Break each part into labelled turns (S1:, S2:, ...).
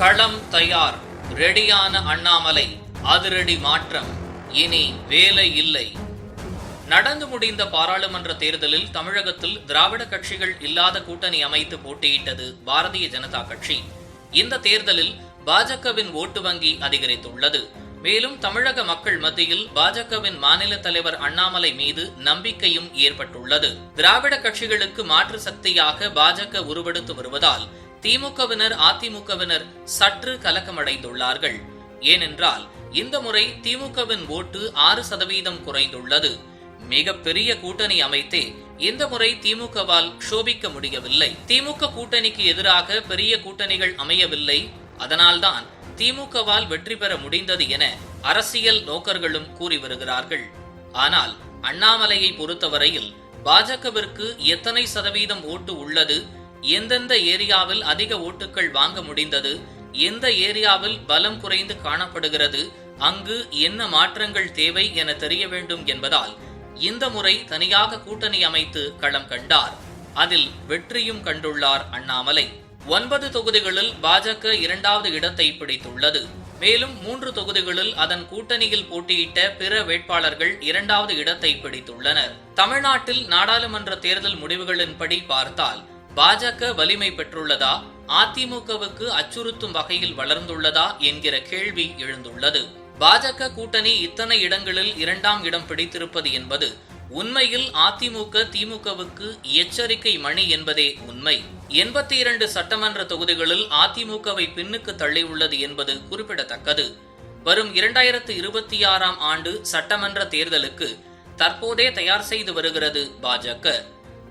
S1: களம் தயார் ரெடியான அண்ணாமலை அதிரடி மாற்றம் இனி வேலை இல்லை. நடந்து முடிந்த பாராளுமன்ற தேர்தலில் தமிழகத்தில் திராவிட கட்சிகள் இல்லாத கூட்டணி அமைத்து போட்டியிட்டது பாரதிய ஜனதா கட்சி. இந்த தேர்தலில் பாஜகவின் ஓட்டு வங்கி அதிகரித்துள்ளது. மேலும் தமிழக மக்கள் மத்தியில் பாஜகவின் மாநில தலைவர் அண்ணாமலை மீது நம்பிக்கையும் ஏற்பட்டுள்ளது. திராவிட கட்சிகளுக்கு மாற்று சக்தியாக பாஜக உருவெடுத்து வருவதால் திமுகவினர் அதிமுகவினர் சற்று கலக்கமடைந்துள்ளார்கள். ஏனென்றால் இந்த முறை திமுகவின் ஓட்டு ஆறு சதவீதம் குறைந்துள்ளது. மிக பெரிய கூட்டணி அமைத்தே இந்த முறை திமுகவால் சோபிக்க முடியவில்லை. திமுக கூட்டணிக்கு எதிராக பெரிய கூட்டணிகள் அமையவில்லை. அதனால்தான் திமுகவால் வெற்றி பெற முடிந்தது என அரசியல் நோக்கர்களும் கூறி வருகிறார்கள். ஆனால் அண்ணாமலையை பொறுத்தவரையில் பாஜகவிற்கு எத்தனை சதவீதம் ஓட்டு உள்ளது? எந்தெந்த ஏரியாவில் அதிக ஓட்டுகள் வாங்க முடிந்தது எந்த ஏரியாவில் பலம் குறைந்து காணப்படுகிறது அங்கு என்ன மாற்றங்கள் தேவை என தெரிய வேண்டும் என்பதால் இந்த முறை தனியாக கூட்டணி அமைத்து களம் கண்டார். அதில் வெற்றியும் கண்டுள்ளார் அண்ணாமலை. ஒன்பது தொகுதிகளில் பாஜக இரண்டாவது இடத்தை பிடித்துள்ளது. மேலும் மூன்று தொகுதிகளில் அதன் கூட்டணியில் போட்டியிட்ட பிற வேட்பாளர்கள் இரண்டாவது இடத்தை பிடித்துள்ளனர். தமிழ்நாட்டில் நாடாளுமன்ற தேர்தல் முடிவுகளின்படி பார்த்தால் பாஜக வலிமை பெற்றுள்ளதா? அதிமுகவுக்கு அச்சுறுத்தும் வகையில் வளர்ந்துள்ளதா என்கிற கேள்வி எழுந்துள்ளது. பாஜக கூட்டணி இத்தனை இடங்களில் இரண்டாம் இடம் பிடித்திருப்பது என்பது உண்மையில் அதிமுக திமுகவுக்கு எச்சரிக்கை மணி என்பதே உண்மை. எண்பத்தி இரண்டு சட்டமன்ற தொகுதிகளில் அதிமுகவை பின்னுக்கு தள்ளியுள்ளது என்பது குறிப்பிடத்தக்கது. வரும் இரண்டாயிரத்து இருபத்தி ஆறாம் ஆண்டு சட்டமன்ற தேர்தலுக்கு தற்போதே தயார் செய்து வருகிறது பாஜக.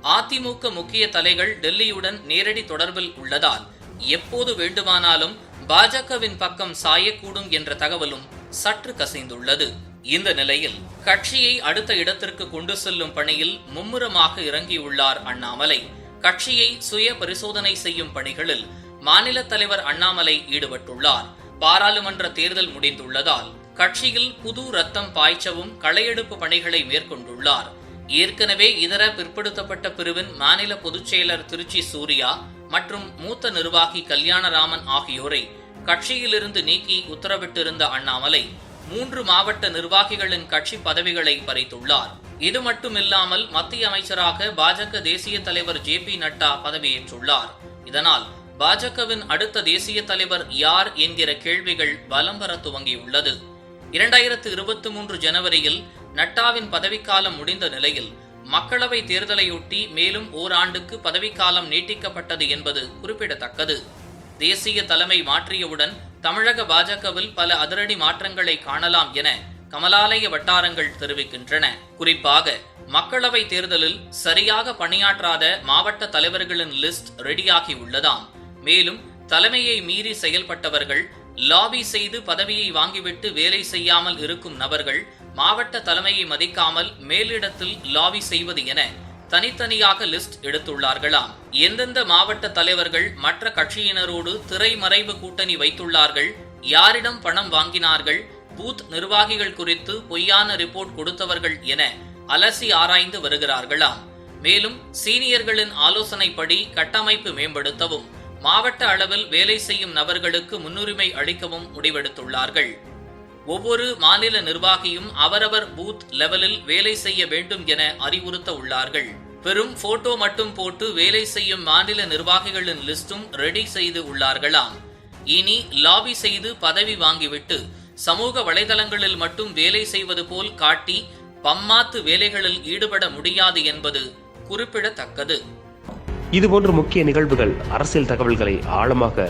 S1: அதிமுக முக்கிய தலைகள் டெல்லியுடன் நேரடி தொடர்பில் உள்ளதால் எப்போது வேண்டுமானாலும் பாஜகவின் பக்கம் சாயக்கூடும் என்ற தகவலும் சற்று கசிந்துள்ளது. இந்த நிலையில் கட்சியை அடுத்த இடத்திற்கு கொண்டு செல்லும் பணியில் மும்முரமாக இறங்கியுள்ளார் அண்ணாமலை. கட்சியை சுய பரிசோதனை செய்யும் பணிகளில் மாநில தலைவர் அண்ணாமலை ஈடுபட்டுள்ளார். பாராளுமன்ற தேர்தல் முடிந்துள்ளதால் கட்சியில் புது ரத்தம் பாய்ச்சவும் களையெடுப்பு பணிகளை மேற்கொண்டுள்ளார். ஏற்கனவே இதர பிற்படுத்தப்பட்ட பிரிவின் மாநில பொதுச்செயலர் திருச்சி சூர்யா மற்றும் மூத்த நிர்வாகி கல்யாணராமன் ஆகியோரை கட்சியிலிருந்து நீக்கி உத்தரவிட்டிருந்த அண்ணாமலை மூன்று மாவட்ட நிர்வாகிகளின் கட்சி பதவிகளை பறித்துள்ளார். இது மட்டுமில்லாமல் மத்திய அமைச்சராக பாஜக தேசிய தலைவர் ஜே பி நட்டா பதவியேற்றுள்ளார். இதனால் பாஜகவின் அடுத்த தேசிய தலைவர் யார் என்கிற கேள்விகள் பலம் வர துவங்கியுள்ளது. இரண்டாயிரத்து இருபத்தி மூன்று ஜனவரியில் நட்டாவின் பதவிக்காலம் முடிந்த நிலையில் மக்களவை தேர்தலையொட்டி மேலும் ஓராண்டுக்கு பதவிக்காலம் நீட்டிக்கப்பட்டது என்பது குறிப்பிடத்தக்கது. தேசிய தலைமை மாற்றியவுடன் தமிழக பாஜகவில் பல அதிரடி மாற்றங்களை காணலாம் என கமலாலய வட்டாரங்கள் தெரிவிக்கின்றன. குறிப்பாக மக்களவை தேர்தலில் சரியாக பணியாற்றாத மாவட்ட தலைவர்களின் லிஸ்ட் ரெடியாகி உள்ளதாம். மேலும் தலைமையை மீறி செயல்பட்டவர்கள் லாபி செய்து பதவியை வாங்கிவிட்டு வேலை செய்யாமல் இருக்கும் நபர்கள் மாவட்ட தலைமையை மதிக்காமல் மேலிடத்தில் லாபி செய்வது என தனித்தனியாக லிஸ்ட் எடுத்துள்ளார்களாம். எந்தெந்த மாவட்ட தலைவர்கள் மற்ற கட்சியினரோடு திரைமறைவு கூட்டணி வைத்துள்ளார்கள் யாரிடம் பணம் வாங்கினார்கள் பூத் நிர்வாகிகள் குறித்து பொய்யான ரிப்போர்ட் கொடுத்தவர்கள் என அலசி ஆராய்ந்து வருகிறார்களாம். மேலும் சீனியர்களின் ஆலோசனைப்படி கட்டமைப்பு மேம்படுத்தவும் மாவட்ட அளவில் வேலை செய்யும் நபர்களுக்கு முன்னுரிமை அளிக்கவும் முடிவெடுத்துள்ளார்கள். ஒவ்வொரு மாநில நிர்வாகியும் அவரவர் பூத் லெவலில் வேலை செய்ய வேண்டும் என அறிவுறுத்த உள்ளார்கள். வெறும் போட்டோ மட்டும் போட்டு வேலை செய்யும் மாநில நிர்வாகிகளின் லிஸ்டும் ரெடி செய்து உள்ளார்களாம். இனி லாபி செய்து பதவி வாங்கிவிட்டு சமூக வலைதளங்களில் மட்டும் வேலை செய்வது போல் காட்டி பம்மாத்து வேலைகளில் ஈடுபட முடியாது என்பது குறிப்பிடத்தக்கது.
S2: இதுபோன்ற முக்கிய நிகழ்வுகள் அரசியல் தகவல்களை ஆழமாக